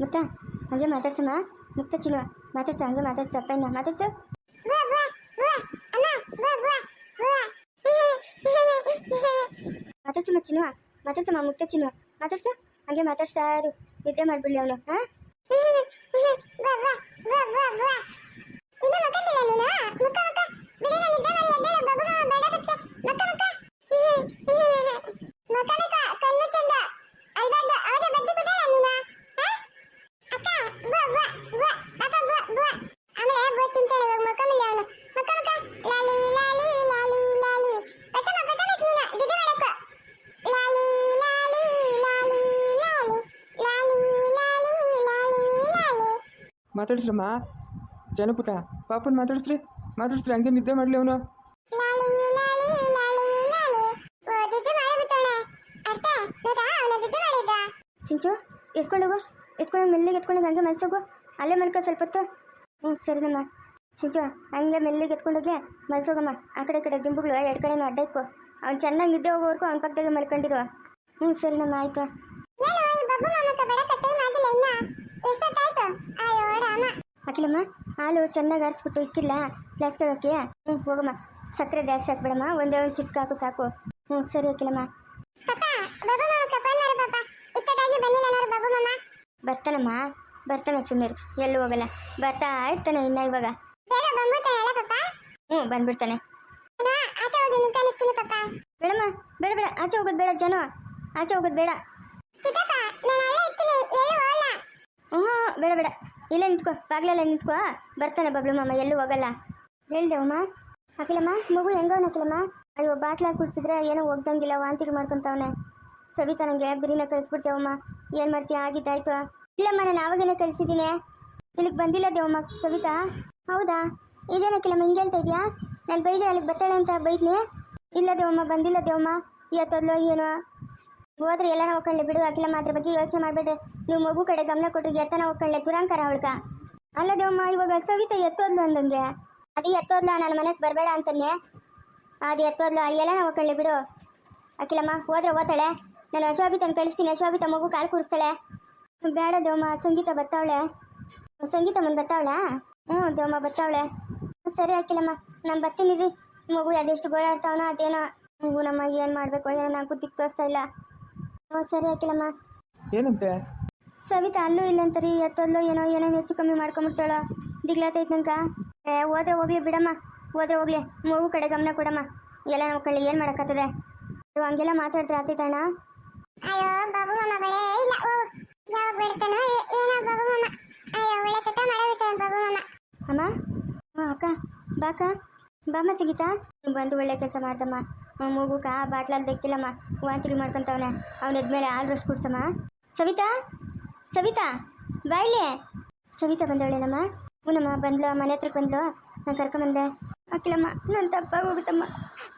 ಮುತ್ತ ಹಂಗೆ ಮಾತಾಡ್ಸಮ್ಮ ಮುಕ್ತ ಚಿನ್ನು ಮಾತಾಡ್ಸ ಹಂಗೆ ಮಾತಾಡ್ಸ ಅಪ್ಪಯ್ಯನ ಮಾತಾಡ್ಸು ಮಾತಾಡ್ಸಮ್ಮ ಚಿನ್ನು ಮಾತಾಡ್ಸಮ್ಮ ಮುಕ್ತ ಚಿನ್ನು ಮಾತಾಡ್ಸ ಹಂಗೆ ಮಾತಾಡ್ಸಾರು ನಿದ್ದೆ ಮಾಡ್ಬಿಡ್ಲಿ ಅವನು ಹಾ ಮಾತಾಡ್ಸ್ರಮ್ಮ ಜನಪುಟ. ಪಾಪನ್ ಮಾತಾಡ್ಸ್ರಿ. ಮಾತಾಡ್ಸ್ರಿ ಹಂಗೆ ನಿದ್ದೆ ಮಾಡಲಿ ಅವನು. ಸಿಂಚು ಎತ್ಕೊಂಡೋಗು ಎತ್ಕೊಂಡು ಮೆಲ್ಲಿಗೆ ಎತ್ಕೊಂಡು ಹಂಗೆ ಮಲ್ಸೋಗು ಅಲ್ಲೇ ಮಲ್ಕೋ ಸ್ವಲ್ಪ ಹೊತ್ತು. ಹ್ಞೂ ಸರಿನಮ್ಮ ಸಿಂಚು ಹಂಗೆ ಮೆಲ್ಲಿಗೆ ಎತ್ಕೊಂಡೋಗಿ ಮಲ್ಸೋಗಮ್ಮ ಆ ಕಡೆ ಈ ಕಡೆ ದಿಂಬುಗಳು ಎರಡು ಕಡೆನೂ ಅಡ್ಡ ಇಕ್ಕು ಅವ್ನು ಚೆನ್ನಾಗಿ ನಿದ್ದೆ ಹೋಗೋವರೆಗೂ ಅವ್ನ ಪಕ್ಕದಾಗೆ ಮಲ್ಕೊಂಡಿರು. ಹ್ಞೂ ಸರಿನಮ್ಮ ಆಯಿತು. ಹಾಕಿಲ್ಲಮ್ಮ. ಹಾಲು ಚೆನ್ನಾಗಿ ಆರಿಸ್ಬಿಟ್ಟು ಇಕ್ಕಿಲ್ಲ. ಪ್ಲಾಸ್ಟಿಕ್ ಹಾಕಿ ಹ್ಞೂ ಹೋಗಮ್ಮ. ಸಕ್ಕರೆ ಜಾಸ್ತಿ ಹಾಕ್ಬೇಡಮ್ಮ. ಒಂದೇ ಒಂದು ಚಿಕ್ಕ ಹಾಕು ಸಾಕು. ಹ್ಞೂ ಸರಿ ಹಾಕಿಲ್ಲಮ್ಮ. ಬರ್ತಾನಮ್ಮ. ಬರ್ತಾನೆ ಸುಮೀರ್ ಎಲ್ಲೂ ಹೋಗಲ್ಲ. ಬರ್ತಾ ಇರ್ತಾನೆ ಇನ್ನ ಇವಾಗ. ಹ್ಞೂ ಬಂದ್ಬಿಡ್ತಾನೆ. ಬೇಡಮ್ಮ, ಬೇಡ ಬೇಡ. ಆಚೆ ಹೋಗೋದು ಬೇಡ ಜನ. ಆಚೆ ಹೋಗೋದು ಬೇಡ. ಹ್ಞೂ ಬೇಡ ಬೇಡ. ಇಲ್ಲೇ ನಿಂತ್ಕೋ. ಬಾಗ್ಲಲ್ಲೇ ನಿಂತ್ಕೋ. ಬರ್ತಾನೆ ಬಬ್ಲು ಮಾಮ, ಎಲ್ಲೂ ಹೋಗಲ್ಲ. ಹೇಳ್ದೇವಮ್ಮ ಅಖಿಲಮ್ಮ, ಮಗು ಹೆಂಗವನ ಅಖಿಲಮ್ಮ? ಅಯ್ಯೋ ಬಾಟ್ಲಾಗ ಕುಡಿಸಿದ್ರೆ ಏನೋ ಹೋಗ್ದಂಗಿಲ್ಲ, ವಾಂತಿಗೆ ಮಾಡ್ಕೊಂತವನೆ. ಸವಿತಾ ನನಗೆ ಬಿರಿನ ಕಳಿಸ್ಬಿಡ್ತೇವಮ್ಮ ಏನು ಮಾಡ್ತೀಯ? ಆಗಿದ್ದಾಯ್ತು. ಇಲ್ಲಮ್ಮ, ನಾನು ಆವಾಗೇನೆ ಕಳಿಸಿದ್ದೀನಿ. ಇಲ್ಲಿಗೆ ಬಂದಿಲ್ಲ ದೇವಮ್ಮ, ಸವಿತಾ. ಹೌದಾ? ಇದೇನಕ್ಕಿಲ್ಲಮ್ಮ ಹಿಂಗೆ ಹೇಳ್ತಾ ಇದೆಯಾ? ನಾನು ಬೈದೆ ಅಲ್ಲಿಗೆ ಬರ್ತಾಳೆ ಅಂತ ಬೈದ್ನಿ. ಇಲ್ಲ ದೇವಮ್ಮ, ಬಂದಿಲ್ಲ ದೇವಮ್ಮ. ಇವತ್ತೊದ್ಲು ಏನೋ ಹೋದ್ರೆ ಎಲ್ಲಾರ ಹೋಗ್ಕೊಂಡೆ ಬಿಡು, ಅಖಿಲ ಮಾತ್ರ ಬಗ್ಗೆ ಯೋಚನೆ ಮಾಡಬೇಡ್ರಿ ನೀವು ಮಗು ಕಡೆ ಗಮನ ಕೊಟ್ಟರು ಎತ್ತನ ಹೋಗ್ಕೊಳ್ಳೆ ದುರಂಕಾರ ಅವಳ್ಕ. ಅಲ್ಲ ದೇವಮ್ಮ ಇವಾಗ ಸವಿತ ಎತ್ತೋದ್ಲು ಅಂದಂಗೆ. ಅದು ಎತ್ತೋದ್ಲ? ನನ್ನ ಮನೆಗೆ ಬರಬೇಡ ಅಂತಂದೆ. ಅದು ಎತ್ತೋದ್ಲ? ನಾವು ಓಕೊಂಡೆ ಬಿಡು. ಅಖಿಲಮ್ಮ, ಹೋದ್ರೆ ಓದ್ತಾಳೆ. ನಾನು ಅಶೋಭಿತನ ಕಳಿಸ್ತೀನಿ. ಅಶೋಭಿತ ಮಗು ಕಾಲು ಕುಡಿಸ್ತಾಳೆ. ಬೇಡ ದೇವಮ್ಮ, ಸಂಗೀತ ಬತ್ತಾವಳೆ. ಸಂಗೀತ ಮುಂದೆ ಬತ್ತಾವಳ? ಹ್ಞೂ ದೇವಮ್ಮ, ಬತ್ತಾವಳೆ. ಸರಿ ಅಖಿಲಮ್ಮ, ನಾನು ಬರ್ತೀನಿ ರೀ. ಮಗು ಅದೆಷ್ಟು ಗೋಳಾಡ್ತಾವನೋ ಅದೇನೋ. ಮಗು ನಮ್ಮ ಏನು ಮಾಡಬೇಕು? ಏನೋ ನಾನು ದಿಕ್ಕು ತೋರಿಸ್ತಾ ಇಲ್ಲ. ಹ್ಞೂ ಸರಿ ಹಾಕಿಲ್ಲಮ್ಮ ಏನಂತೆ? ಸವಿತಾ ಅಲ್ಲೂ ಇಲ್ಲ ಅಂತರಿ. ಎತ್ತಲ್ಲೋ ಏನೋ ಏನೋ ಹೆಚ್ಚು ಕಮ್ಮಿ ಮಾಡ್ಕೊಂಬಿಡ್ತಾಳ. ದಿಗ್ಲಾತೈತೆ ನಂಕ ಏ ಹೋದ್ರೆ ಹೋಗ್ಲಿ ಬಿಡಮ್ಮ. ಹೋದ್ರೆ ಹೋಗ್ಲಿ. ಮಗು ಕಡೆ ಗಮನ ಕೊಡಮ್ಮ. ಎಲ್ಲ ನೋಡ್ಕೊಳ್ಳಿ ಏನು ಮಾಡೋಕ್ಕತ್ತದೆ ನೀವು ಹಂಗೆಲ್ಲ ಮಾತಾಡ್ತಾರೆ ಆತೈತಣ್ಣ ಅಯ್ಯೋ ಬಾಬು ಮಾಮ ಬಳೆ ಇಲ್ಲ. ಓ ಯಾವಾಗ ಬಿಡ್ತಾನೋ ಏನೋ ಬಾಬು ಅಯ್ಯೋ ಒಳ್ಳೆ ತಟ ಮಾಡಬಿಡ್ತಾನೆ ಬಾಬು ಮಾಮ ಅಮ್ಮ? ಹಾಂ ಅಕ್ಕ. ಬಾಕ ಬಾಮ್ಮ ಚಿಗಿತಾ? ಬಂದು ಒಳ್ಳೆ ಕೆಲಸ ಮಾಡ್ದಮ್ಮ. ಹ್ಮ್, ಕಾ ಬಾಟ್ಲಲ್ಲಿ ದಕ್ಕಿಲ್ಲಮ್ಮ ವಾಂತಿ ಮಾಡ್ಕೊಂತವನೆ. ಅವನ ಎದ್ಮೇಲೆ ಹಾಲು ರಸ್ ಕುಡ್ಸಮ್ಮ. ಸವಿತಾ? ಸವಿತಾ? ಬಾಯ್ಲೆ ಸವಿತಾ ಬಂದವಳೇನಮ್ಮ? ಹ್ಞೂನಮ್ಮ ಬಂದ್ಲು ಮನೆ ಹತ್ರಕ್ಕೆ ಬಂದ್ಲು. ನಾನು ಕರ್ಕೊಂಬಂದೆ. ಅಕ್ಕಿಲಮ್ಮ ನನ್ನ ತಪ್ಪಾಗೋಗುತ್ತಮ್ಮ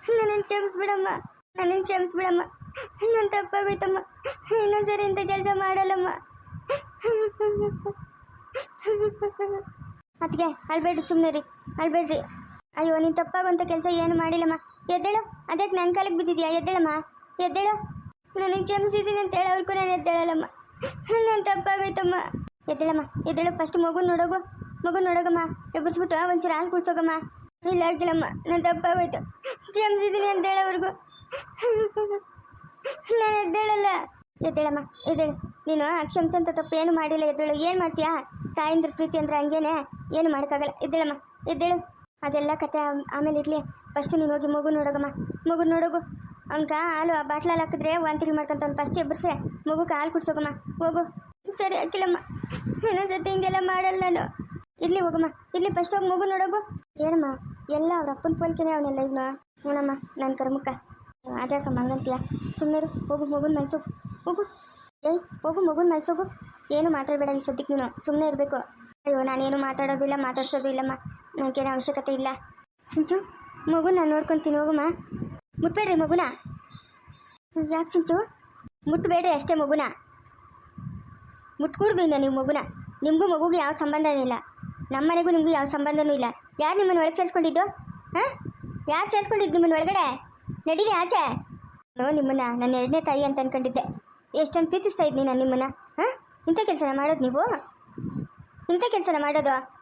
ನನ್ನನ್ನು ಕ್ಷಮಿಸ್ಬಿಡಮ್ಮ. ನನ್ನನ್ನು ಕ್ಷಮಿಸ್ಬಿಡಮ್ಮ. ನನ್ನ ತಪ್ಪಾಗೋಯ್ತಮ್ಮ ಇನ್ನೊಂದ್ಸರಿ ಇಂಥ ಕೆಲಸ ಮಾಡಲ್ಲಮ್ಮ. ಅದಕ್ಕೆ ಅಳ್ಬೇಡ್ರಿ ಸುಮ್ಮನೆ ರೀ ಅಳ್ಬೇಡ್ರಿ. ಅಯ್ಯೋ ನೀನು ತಪ್ಪಾಗುವಂಥ ಕೆಲಸ ಏನು ಮಾಡಿಲ್ಲಮ್ಮ. ಎದ್ದೇಳು. ಅದಕ್ಕೆ ನನ್ನ ಕಾಲಕ್ಕೆ ಬಿದ್ದಿದ್ಯಾ? ಎದ್ದೇಳಮ್ಮ, ಎದ್ದೇಳು. ನನಗೆ ಕ್ಷಮಿಸಿದ್ದೀನಿ ಅಂತ ಅವ್ರಿಗೂ ನಾನು ಎದ್ದೇಳಲ್ಲಮ್ಮ. ನನ್ನ ತಪ್ಪಾಗೋಯ್ತಮ್ಮ. ಎದ್ದೇಳಮ್ಮ, ಎದ್ದೇಳು. ಫಸ್ಟ್ ಮಗು ನೋಡೋಗು. ಮಗು ನೋಡೋಗಮ್ಮ. ಎಬ್ಬರಿಸ್ಬಿಟ್ಟು ಒಂಚೂರು ಹಾಲು ಕುಡ್ಸೋಗಮ್ಮ. ಇಲ್ಲ, ಆಗಿಲ್ಲಮ್ಮ. ನನ್ನ ತಪ್ಪಾಗೋಯ್ತು. ಕ್ಷಮಿಸಿದ್ದೀನಿ ಅಂತ ಹೇಳೋವರೆಗೂ ನಾನು ಎದ್ದೇಳಲ್ಲ. ಎದ್ದೇಳಮ್ಮ, ಎದ್ದೇಳು. ನೀನು ಕ್ಷಮಿಸಂತ ತಪ್ಪು ಏನು ಮಾಡಿಲ್ಲ. ಎದ್ದೇಳು. ಏನು ಮಾಡ್ತೀಯಾ? ತಾಯಿಂದ್ರ ಪ್ರೀತಿ ಅಂದ್ರೆ ಹಂಗೇನೆ. ಏನು ಮಾಡೋಕ್ಕಾಗಲ್ಲ. ಎದ್ದಳಮ್ಮ, ಎದ್ದೇಳು. ಅದೆಲ್ಲ ಕತೆ ಆಮೇಲೆ ಇರಲಿ. ಫಸ್ಟು ನೀನು ಹೋಗಿ ಮಗು ನೋಡೋಗಮ್ಮ. ಮಗು ನೋಡೋಗು. ಅವನ್ಕ ಹಾಲು ಆ ಬಾಟ್ಲಲ್ಲಿ ಹಾಕಿದ್ರೆ ವಾಂತಿಗಳು ಮಾಡ್ಕೊಂತವ್ನು. ಫಸ್ಟ್ ಎಬ್ಬರ್ಸೆ. ಮಗುಗೆ ಹಾಲು ಕುಡ್ಸೋಗಮ್ಮ. ಹೋಗು. ಸರಿ, ಹಾಕಿಲ್ಲಮ್ಮ. ಇನ್ನೊಂದ್ಸತಿ ಹಿಂಗೆಲ್ಲ ಮಾಡಲ್ಲ ನಾನು. ಇಲ್ಲಿ ಹೋಗಮ್ಮ. ಇರಲಿ ಫಸ್ಟ್ ಹೋಗಿ ಮಗು ನೋಡೋಗು. ಏನಮ್ಮ? ಎಲ್ಲ ಅವ್ರ ಅಪ್ಪನ ಪೋಲ್ಕೆನೆ ಅವನೆಲ್ಲ ಇವನು ನೋಡಮ್ಮ ನನ್ನ ಕರ್ಮಕ್ಕ ಅದ್ಯಾಕಮ್ಮ ಹಂಗಂತೀಯ ಸುಮ್ಮನೆ ಹೋಗು ಮಗುನ ಮನ್ಸೋಗು ಹೋಗು. ಏಯ್, ಹೋಗು ಮಗುನ ಮಲ್ಸೋಗು ಏನು ಮಾತಾಡಬೇಡ ಈ ಸದ್ಯಕ್ಕೆ ನೀನು. ಸುಮ್ಮನೆ ಇರಬೇಕು. ಅಯ್ಯೋ, ನಾನೇನು ಮಾತಾಡೋದು ಇಲ್ಲ ಮಾತಾಡ್ಸೋದು ಇಲ್ಲಮ್ಮ. ನನಗೇನು ಅವಶ್ಯಕತೆ ಇಲ್ಲ. ಸಿಂಚು ಮಗು ನಾನು ನೋಡ್ಕೊತೀನಿ ಹೋಗಮ್ಮ ಮುಟ್ಬೇಡ್ರಿ ಮಗುನ. ಯಾಕೆ ಸಿಂಚು? ಮುಟ್ಬೇಡ್ರಿ ಅಷ್ಟೇ ಮಗುನ. ಮುಟ್ಕೂಡ್ದು ನೀವು ಮಗುನ. ನಿಮಗೂ ಮಗುಗೆ ಯಾವ ಸಂಬಂಧನೂ ಇಲ್ಲ. ನಮ್ಮನೆಗೂ ನಿಮಗೂ ಯಾವ ಸಂಬಂಧನೂ ಇಲ್ಲ. ಯಾರು ನಿಮ್ಮನ್ನು ಒಳಗೆ ಸೇರಿಸ್ಕೊಂಡಿದ್ದು? ಹಾಂ? ಯಾರು ಸೇರಿಸ್ಕೊಂಡಿದ್ದು ನಿಮ್ಮನ್ನು ಒಳಗಡೆ? ನಡೀರಿ ಆಚೆ. ನೋ, ನಿಮ್ಮನ್ನ ನನ್ನ ಎರಡನೇ ತಾಯಿ ಅಂತ ಅನ್ಕೊಂಡಿದ್ದೆ. ಎಷ್ಟೊಂದು ಪ್ರೀತಿಸ್ತಾ ಇದ್ದೀನಿ ನಾನು ನಿಮ್ಮನ್ನ. ಹಾಂ? ಇಂಥ ಕೆಲಸನ ಮಾಡೋದು ನೀವು? ಇಂಥ ಕೆಲಸನ ಮಾಡೋದು?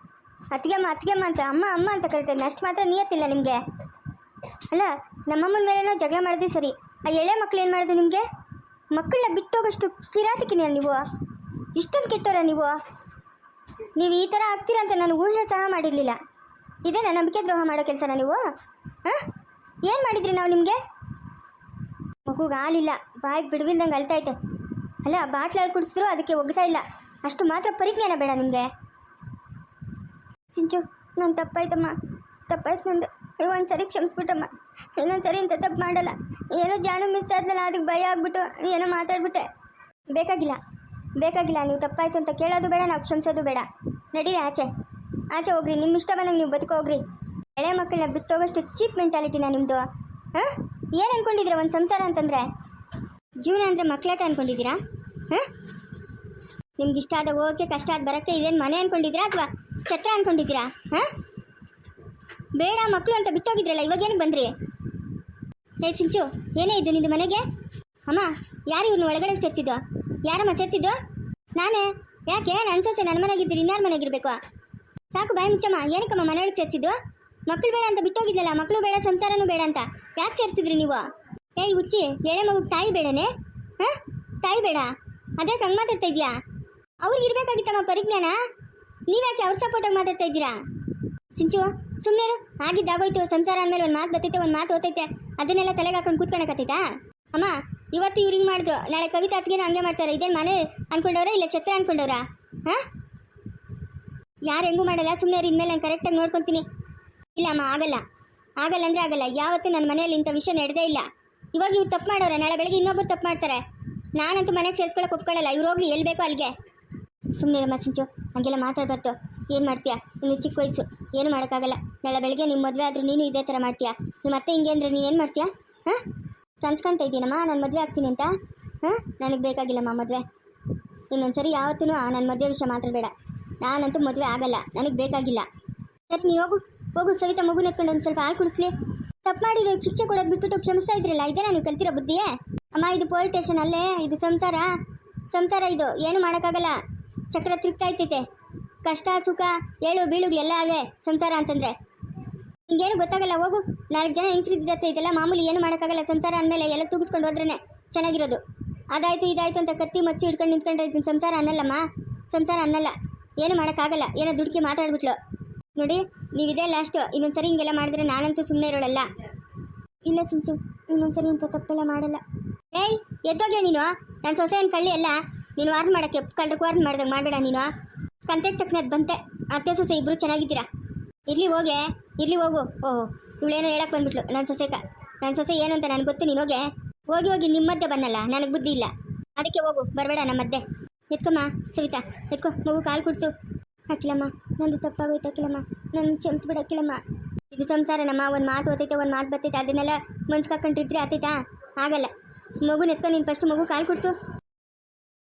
ಅತ್ತಿಗೆಮ್ಮ ಅತ್ತಿಗೆಮ್ಮ ಅಂತ, ಅಮ್ಮ ಅಮ್ಮ ಅಂತ ಕರಿತೇನೆ. ಅಷ್ಟು ಮಾತ್ರ ನಿಯತ್ತಿಲ್ಲ ನಿಮಗೆ. ಅಲ್ಲ, ನಮ್ಮಮ್ಮನ ಮೇಲೇನೋ ಜಗಳ ಮಾಡಿದ್ರಿ ಸರಿ. ಆ ಎಳೆ ಮಕ್ಳು ಏನು ಮಾಡೋದು ನಿಮಗೆ? ಮಕ್ಕಳನ್ನ ಬಿಟ್ಟೋಗೋಷ್ಟು ಕಿರಾತಕಿನ ನೀವು. ಇಷ್ಟೊಂದು ಕೆಟ್ಟೋರ ನೀವು? ನೀವು ಈ ಥರ ಆಗ್ತೀರಾ ಅಂತ ನಾನು ಊಹೆ ಸಹ ಮಾಡಿರಲಿಲ್ಲ. ಇದೇನಾ ನಂಬಿಕೆ ದ್ರೋಹ ಮಾಡೋ ಕೆಲಸನ ನೀವು? ಹಾಂ? ಏನು ಮಾಡಿದ್ರಿ ನಾವು ನಿಮಗೆ? ಮಗುಗೆ ಹಾಲಿಲ್ಲ ಬಾಯಿಗೆ ಬಿಡುವಿಲ್ದಂಗೆ ಅಳ್ತೈತೆ ಅಲ್ಲ ಬಾಟ್ಲಲ್ಲಿ ಕುಡಿಸಿದ್ರು ಅದಕ್ಕೆ ಒಗ್ತಾ ಇಲ್ಲ. ಅಷ್ಟು ಮಾತ್ರ ಪರಿಜ್ಞಾನ ಬೇಡ ನಿಮಗೆ. ಸಿಂಚು ನಾನು ತಪ್ಪಾಯ್ತಮ್ಮ. ತಪ್ಪಾಯ್ತು ನಂದು ಒಂದು ಸರಿ ಕ್ಷಮಿಸ್ಬಿಟ್ಟಮ್ಮ. ಇನ್ನೊಂದು ಸರಿ ಇಂಥ ತಪ್ಪು ಮಾಡಲ್ಲ. ಏನೋ ಜಾನು ಮಿಸ್ ಆದ್ನಲ್ಲ ಅದಕ್ಕೆ ಭಯ ಆಗ್ಬಿಟ್ಟು ಏನೋ ಮಾತಾಡ್ಬಿಟ್ಟೆ. ಬೇಕಾಗಿಲ್ಲ. ಬೇಕಾಗಿಲ್ಲ, ನೀವು ತಪ್ಪಾಯ್ತು ಅಂತ ಕೇಳೋದು ಬೇಡ, ನಾವು ಕ್ಷಮಿಸೋದು ಬೇಡ. ನಡೀರಿ ಆಚೆ. ಆಚೆ ಹೋಗ್ರಿ. ನಿಮ್ಮ ಇಷ್ಟ ಬಂದಂಗೆ ನೀವು ಬದುಕೋಗ್ರಿ ಎಳೆ ಮಕ್ಕಳನ್ನ ಬಿಟ್ಟೋಗೋಷ್ಟು ಚೀಪ್ ಮೆಂಟಾಲಿಟಿನ ನಿಮ್ಮದು ಹಾಂ? ಏನು ಅಂದ್ಕೊಂಡಿದ್ದೀರ ಒಂದು ಸಂಸಾರ ಅಂತಂದರೆ? ಜೀವನ ಅಂದರೆ ಮಕ್ಕಳಾಟ ಅಂದ್ಕೊಂಡಿದ್ದೀರಾ ಹಾಂ? ನಿಮ್ಗೆ ಇಷ್ಟ ಆದ ಹೋಗೋಕ್ಕೆ ಕಷ್ಟ ಆದ ಬರೋಕ್ಕೆ ಇದೇನು ಮನೆ ಅಂದ್ಕೊಂಡಿದ್ದೀರಾ ಅಥವಾ ಛತ್ರ ಅನ್ಕೊಂಡಿದ್ದೀರಾ? ಹಾಂ? ಬೇಡ ಮಕ್ಕಳು ಅಂತ ಬಿಟ್ಟೋಗಿದ್ರಲ್ಲ, ಇವಾಗ ಏನಕ್ಕೆ ಬಂದ್ರಿ? ಏ ಸಿಂಚು, ಏನೇ ಇದ್ದು ನಿಂದು ಮನೆಗೆ? ಅಮ್ಮ, ಯಾರು ಇವ್ರನ್ನ ಒಳಗಡೆ ಸೇರಿಸಿದ್ದು? ಯಾರಮ್ಮ ಸೇರಿಸಿದ್ದು? ನಾನೇ? ಯಾಕೆ ನನ್ನ ಸೊಸೆ ನನ್ನ ಮನೆಗಿದ್ದೀರಿ ಇನ್ಯಾರ ಮನೆಗಿರ್ಬೇಕು? ಸಾಕು, ಬಾಯಿ ಮುಚ್ಚಮ್ಮ, ಏನಕ್ಕಮ್ಮ ಮನೆಯೊಳಗೆ ಸೇರಿಸಿದ್ದು? ಮಕ್ಕಳು ಬೇಡ ಅಂತ ಬಿಟ್ಟೋಗಿದ್ಲಲ್ಲ ಮಕ್ಕಳು ಬೇಡ, ಸಂಸಾರನೂ ಬೇಡ ಅಂತ. ಯಾಕೆ ಸೇರಿಸಿದ್ರಿ ನೀವು? ಏಯ್ ಉಚ್ಚಿ ಎಳೆ ಮಗುಗೆ ತಾಯಿ ಬೇಡನೆ? ಹಾಂ? ತಾಯಿ ಬೇಡ? ಅದೇ ಹಂಗೆ ಮಾತಾಡ್ತಾ ಇದೆಯಾ? ಅವ್ರಿಗೆ ಇರಬೇಕಾಗಿತ್ತಮ್ಮ ಪರಿಜ್ಞಾನ? ನೀವ್ಯಾಕೆ ಅವ್ರ ಸಪೋರ್ಟಾಗಿ ಮಾತಾಡ್ತಾ ಇದ್ದೀರಾ? ಸಿಂಚು ಸುಮ್ಮನೆ ಆಗಿದ್ದಾಗೋಯ್ತು. ಸಂಸಾರ ಅಂದಮೇಲೆ ಒಂದು ಮಾತು ಬರ್ತೈತೆ ಒಂದು ಮಾತು ಓದ್ತೈತೆ ಅದನ್ನೆಲ್ಲ ತಲೆಗೆ ಹಾಕೊಂಡು ಕೂತ್ಕೊಳಕತ್ತೈತಾ ಅಮ್ಮ, ಇವತ್ತು ಇವ್ರು ಹಿಂಗೆ ಮಾಡಿದ್ರು. ನಾಳೆ ಕವಿತಾ ಅತ್ತಿಗೆ ಹಂಗೆ ಮಾಡ್ತಾರೆ. ಇದೇನು ಮನೆ ಅನ್ಕೊಂಡವ್ರ ಇಲ್ಲ ಛತ್ರ ಅನ್ಕೊಂಡವ್ರಾ? ಹಾ? ಯಾರು ಹೆಂಗೂ ಮಾಡಲ್ಲ. ಸುಮ್ಮನೆ ಇನ್ಮೇಲೆ ನಾನು ಕರೆಕ್ಟಾಗಿ ನೋಡ್ಕೊತೀನಿ. ಇಲ್ಲ ಅಮ್ಮ, ಆಗಲ್ಲ. ಆಗಲ್ಲ ಅಂದ್ರೆ ಆಗಲ್ಲ. ಯಾವತ್ತೂ ನನ್ನ ಮನೆಯಲ್ಲಿ ಇಂಥ ವಿಷಯ ನಡೆದೇ ಇಲ್ಲ. ಇವಾಗ ಇವ್ರು ತಪ್ಪು ಮಾಡೋರೆ. ನಾಳೆ ಬೆಳಗ್ಗೆ ಇನ್ನೊಬ್ರು ತಪ್ಪು ಮಾಡ್ತಾರೆ. ನಾನಂತೂ ಮನೆಗೆ ಸೇರಿಸ್ಕೊಳಕ್ಕೆ ಒಪ್ಕೊಳ್ಳಲ್ಲ ಇವ್ರು ಹೋಗಿ ಎಲ್ಲಿ ಬೇಕೋ ಅಲ್ಲಿಗೆ ಸುಮ್ಮನೆ ನಮ್ಮ ಸಿಂಚು, ಹಂಗೆಲ್ಲ ಮಾತಾಡ್ಬಾರ್ದು. ಏನು ಮಾಡ್ತೀಯಾ? ನೀನು ಚಿಕ್ಕ ವಯಸ್ಸು, ಏನು ಮಾಡೋಕ್ಕಾಗಲ್ಲ. ನಾಳೆ ಬೆಳಗ್ಗೆ ನಿಮ್ಮ ಮದುವೆ ಆದರೂ ನೀನು ಇದೇ ಥರ ಮಾಡ್ತೀಯಾ. ನಿಮ್ಮ ಅತ್ತೆ ಹಿಂಗೆ ಅಂದರೆ ನೀನು ಏನು ಮಾಡ್ತೀಯಾ? ಹಾಂ? ಕನ್ಸ್ಕೊಳ್ತಾ ಇದ್ದೀನಮ್ಮ ನಾನು ಮದುವೆ ಆಗ್ತೀನಿ ಅಂತ? ಹಾಂ? ನನಗೆ ಬೇಕಾಗಿಲ್ಲಮ್ಮ ಮದುವೆ. ಇನ್ನೊಂದ್ಸರಿ ಯಾವತ್ತೂ ನನ್ನ ಮದುವೆ ವಿಷಯ ಮಾತಾಡಬೇಡ. ನಾನಂತೂ ಮದುವೆ ಆಗಲ್ಲ, ನನಗೆ ಬೇಕಾಗಿಲ್ಲ. ಸರಿ ನೀವು ಹೋಗು. ಹೋಗು, ಸವಿತಾ ಮಗು ಎತ್ಕೊಂಡು ಒಂದು ಸ್ವಲ್ಪ ಹಾಲು ಕುಡಿಸ್ಲಿ. ತಪ್ಪು ಮಾಡಿರೋ ಶಿಕ್ಷೆ ಕೊಡೋದು ಬಿಟ್ಬಿಟ್ಟು ಕ್ಷಮಿಸ್ತಾ ಇದ್ರಲ್ಲ, ಇದೇನಾ ನೀವು ಕಲ್ತಿರೋ ಬುದ್ಧಿಯೇ? ಅಮ್ಮ, ಇದು ಪೊಲೀಸ್ ಸ್ಟೇಷನ್ ಅಲ್ಲೇ, ಇದು ಸಂಸಾರ. ಸಂಸಾರ ಇದು, ಏನು ಮಾಡೋಕ್ಕಾಗಲ್ಲ. ಚಕ್ರ ತಿರುಗ್ತಾ ಇರ್ತೈತೆ ಕಷ್ಟ, ಸುಖ, ಏಳು ಬೀಳುಗಳೆಲ್ಲ ಅದೇ ಸಂಸಾರ ಅಂತಂದ್ರೆ. ಹಿಂಗೇನು ಗೊತ್ತಾಗಲ್ಲ, ಹೋಗು. ನಾಲ್ಕು ಜನ ಹೆಂಗ್ಸ್ರಿದ್ದತ್ತೆ ಇದೆಲ್ಲ ಮಾಮೂಲಿ ಏನು ಮಾಡೋಕ್ಕಾಗಲ್ಲ, ಸಂಸಾರ ಅಂದಮೇಲೆ ಎಲ್ಲ ತೂಗಿಸ್ಕೊಂಡು ಹೋದ್ರೇ ಚೆನ್ನಾಗಿರೋದು. ಅದಾಯ್ತು, ಇದಾಯ್ತು ಅಂತ ಕತ್ತಿ ಮಚ್ಚಿ ಹಿಡ್ಕೊಂಡು ನಿಂತ್ಕೊಂಡು ಇದನ್ನ ಸಂಸಾರ ಅನ್ನಲ್ಲಮ್ಮ? ಸಂಸಾರ ಅನ್ನಲ್ಲ. ಏನು ಮಾಡೋಕ್ಕಾಗಲ್ಲ, ಏನೋ ದುಡ್ಕಿ ಮಾತಾಡ್ಬಿಟ್ಲು. ನೋಡಿ ನೀವಿದೆ ಲಾಸ್ಟು ಇನ್ನೊಂದ್ಸರಿ ಹಿಂಗೆಲ್ಲ ಮಾಡಿದ್ರೆ ನಾನಂತೂ ಸುಮ್ಮನೆ ಇರೋಳಲ್ಲ. ಇಲ್ಲ ಸುಂಚು, ಇನ್ನೊಂದ್ಸರಿ ಇಂಥ ತಪ್ಪೆಲ್ಲ ಮಾಡಲ್ಲ. ಏಯ್ ಎದ್ದೋಗೆ ನೀನು? ನನ್ನ ಸೊಸೆ ಏನು ಕಳ್ಳಿ ಅಲ್ಲ. ನೀನು ವಾರ್ನ್ ಮಾಡೋಕ್ಕೆ ಕಳ್ಳಕ್ಕೆ ವಾರ್ನ್ ಮಾಡ್ದಂಗೆ ಮಾಡಬೇಡ ನೀನು. ಕಂತೆಗೆ ತಕ್ಕನದ್ದು ಬಂತೆ. ಅತ್ತೆ ಸೊಸೆ ಇಬ್ಬರು ಚೆನ್ನಾಗಿದ್ದೀರಾ? ಇಲ್ಲಿ ಹೋಗೆ, ಇರ್ಲಿ ಹೋಗು. ಓಹೋ, ಇವಳೇನೋ ಹೇಳಕ್ಕೆ ಬಂದ್ಬಿಟ್ಲು. ನನ್ನ ಸೊಸೆಕ. ನನ್ನ ಸೊಸೆ ಏನು ಅಂತ ನನಗೆ ಗೊತ್ತು, ನೀನು ಹೋಗೆ. ಹೋಗಿ ಹೋಗಿ ನಿಮ್ಮ ಮಧ್ಯೆ ಬನ್ನಲ್ಲ, ನನಗೆ ಬುದ್ಧಿ ಇಲ್ಲ. ಅದಕ್ಕೆ ಹೋಗು, ಬರಬೇಡ ನಮ್ಮ ಮಧ್ಯೆ. ಎತ್ಕೊಮ್ಮ, ಸವಿತಾ, ಎತ್ಕೊ, ಮಗು ಕಾಲು ಕುಡಿಸು. ಅಕ್ಕಿಲಮ್ಮ ನಂದು ತಪ್ಪಾಗೋಯ್ತು ಅಕ್ಕಿಲಮ್ಮ ನನ್ನ ಕ್ಷಮಿಸ್ಬಿಡ ಅಕ್ಕಿಲಮ್ಮ ಇದು ಸಂಸಾರನಮ್ಮ, ಒಂದು ಮಾತು ಓದೈತೆ ಒಂದು ಮಾತು ಬರ್ತೈತೆ ಅದನ್ನೆಲ್ಲ ಮನ್ಸ್ಕಾಕೊಂಡಿದ್ರೆ ಆತೈತಾ? ಆಗಲ್ಲ. ಮಗು ನೆತ್ಕೊಂಡು ನೀನು ಫಸ್ಟ್ ಮಗು ಕಾಲು ಕುಡ್ಸು.